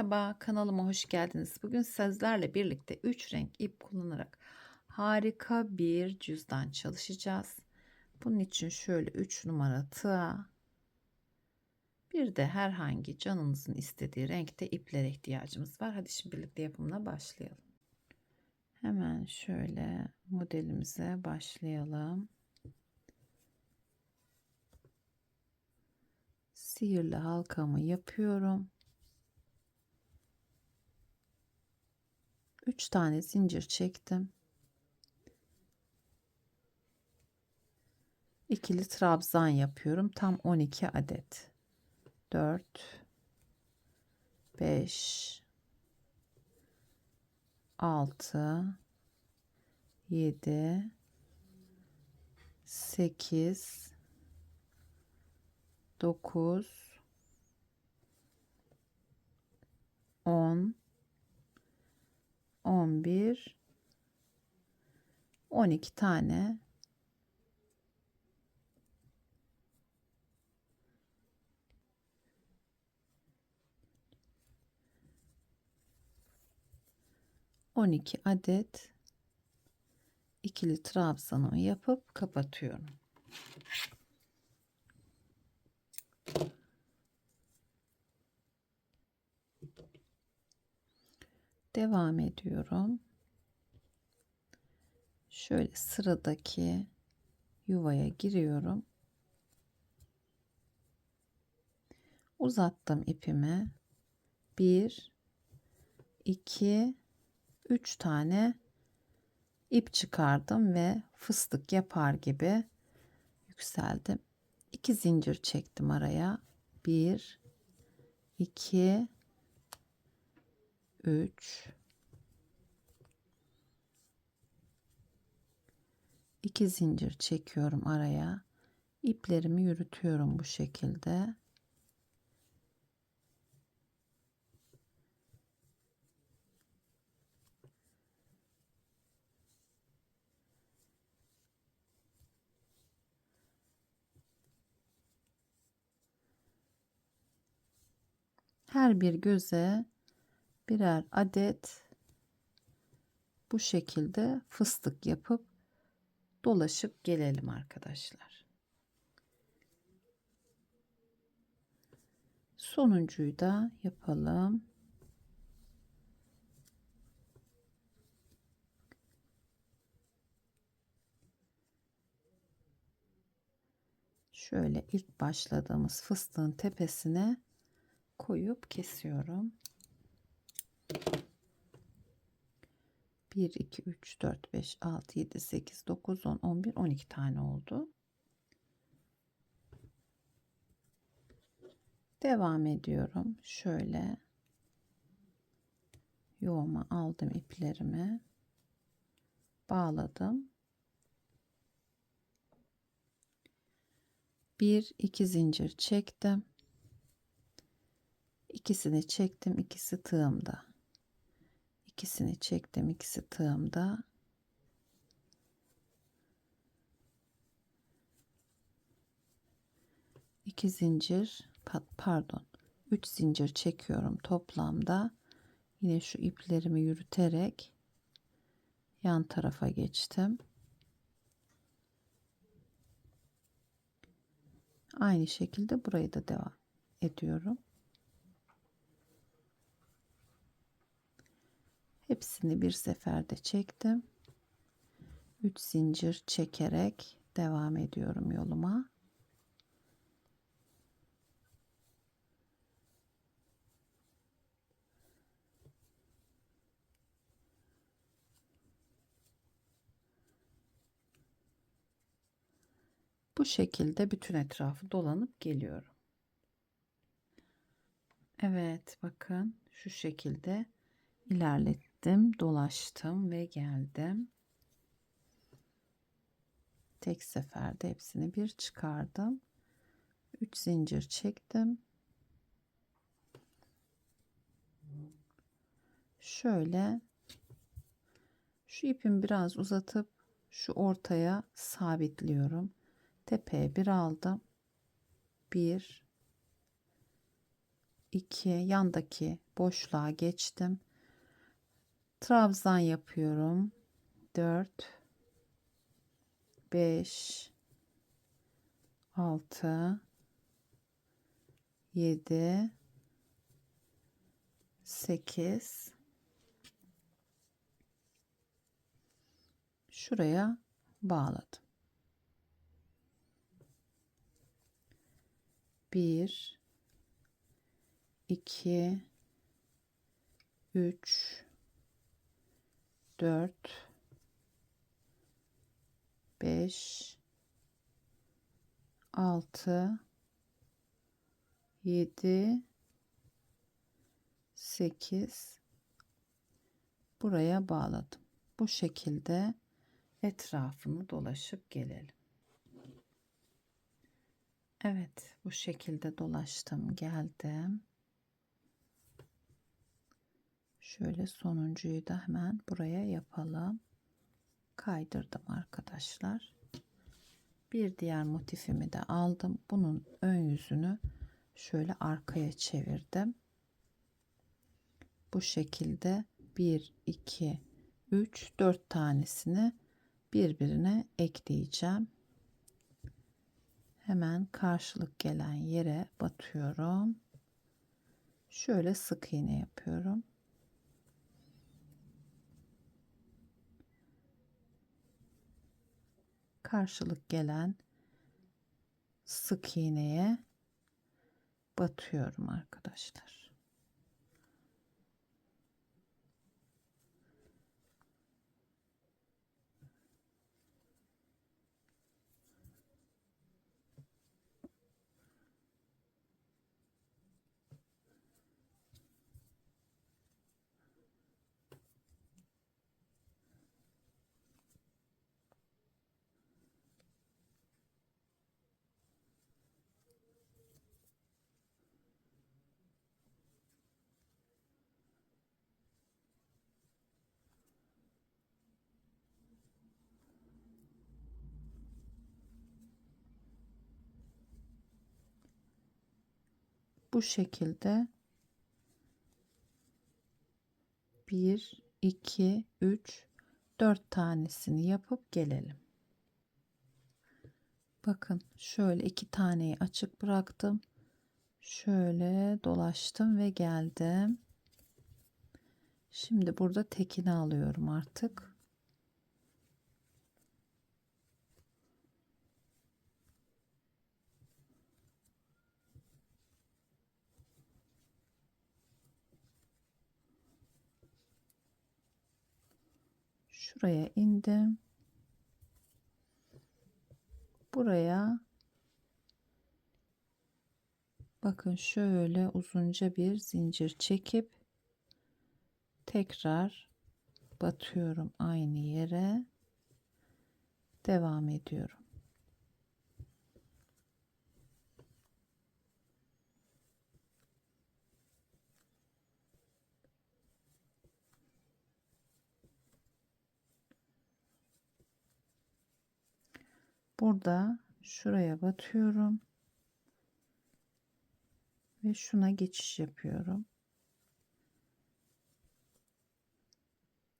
Merhaba, kanalıma hoş geldiniz. Bugün sizlerle birlikte 3 renk ip kullanarak harika bir cüzdan çalışacağız. Bunun için şöyle 3 numara tığa, bir de herhangi canınızın istediği renkte iplere ihtiyacımız var. Hadi şimdi birlikte yapımına başlayalım. Hemen şöyle modelimize başlayalım. Sihirli halkamı yapıyorum. 3 tane zincir çektim. İkili trabzan yapıyorum. Tam 12 adet. 4 5 6 7 8 9 10 11 12 tane on iki adet ikili trabzanımı yapıp kapatıyorum. Devam ediyorum. Şöyle sıradaki yuvaya giriyorum. Uzattım ipimi. 1 2 3 tane ip çıkardım ve fıstık yapar gibi yükseldim. 2 zincir çektim araya. 1 2 3 2 zincir çekiyorum araya. İplerimi yürütüyorum bu şekilde. Her bir göze birer adet bu şekilde fıstık yapıp dolaşıp gelelim arkadaşlar. Sonuncuyu da yapalım. Şöyle ilk başladığımız fıstığın tepesine koyup kesiyorum. 1, 2, 3, 4, 5, 6, 7, 8, 9, 10, 11, 12 tane oldu. Devam ediyorum. Şöyle yuvama aldım iplerimi. Bağladım. 1 2 zincir çektim. İkisini çektim, ikisi tığımda ikisini çektim ikisi tığımda. İki zincir pardon üç zincir çekiyorum toplamda. Yine şu iplerimi yürüterek yan tarafa geçtim. Aynı şekilde burayı da devam ediyorum Hepsini bir seferde çektim. 3 zincir çekerek devam ediyorum yoluma. Bu şekilde bütün etrafı dolanıp geliyorum. Evet bakın şu şekilde ilerlet gittim, dolaştım ve geldim. Tek seferde hepsini bir çıkardım. 3 zincir çektim. Şöyle şu ipimi biraz uzatıp şu ortaya sabitliyorum. Tepeye bir aldım. Bir 2 yandaki boşluğa geçtim. Trabzan yapıyorum. 4 5 6 7 8 şuraya bağladım. 1 2 3 4 5 6 7 8 buraya bağladım. Bu şekilde etrafını dolaşıp gelelim. Evet, bu şekilde dolaştım, geldim. Şöyle sonuncuyu da hemen buraya yapalım. Kaydırdım arkadaşlar. Bir diğer motifimi de aldım. Bunun ön yüzünü şöyle arkaya çevirdim. Bu şekilde 1 2 3 4 tanesini birbirine ekleyeceğim. Hemen karşılık gelen yere batıyorum. Şöyle sık iğne yapıyorum. Karşılık gelen sık iğneye batıyorum arkadaşlar. Bu şekilde 1 2 3 4 tanesini yapıp gelelim. Bakın şöyle iki taneyi açık bıraktım. Şöyle dolaştım ve geldim. Şimdi burada tekini alıyorum artık. Şuraya indim. Buraya bakın şöyle uzunca bir zincir çekip tekrar batıyorum aynı yere. Devam ediyorum. Burada şuraya batıyorum. Ve şuna geçiş yapıyorum.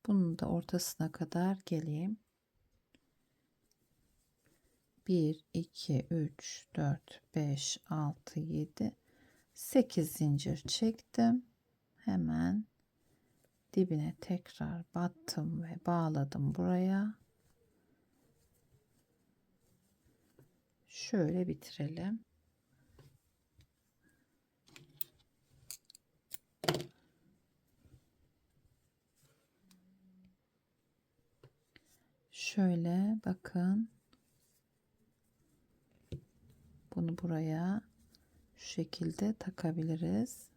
Bunun da ortasına kadar geleyim. 1, 2, 3, 4, 5, 6, 7, 8 zincir çektim. Hemen dibine tekrar battım ve bağladım buraya. Şöyle bitirelim. Şöyle bakın. Bunu buraya şu şekilde takabiliriz.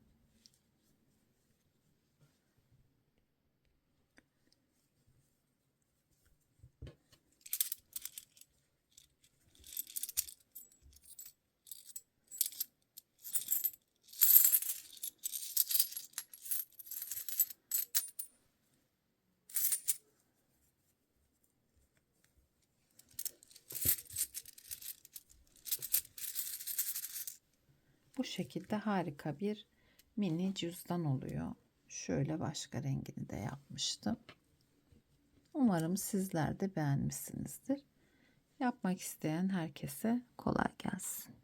Bu şekilde harika bir mini cüzdan oluyor. Şöyle başka rengini de yapmıştım. Umarım sizler de beğenmişsinizdir. Yapmak isteyen herkese kolay gelsin.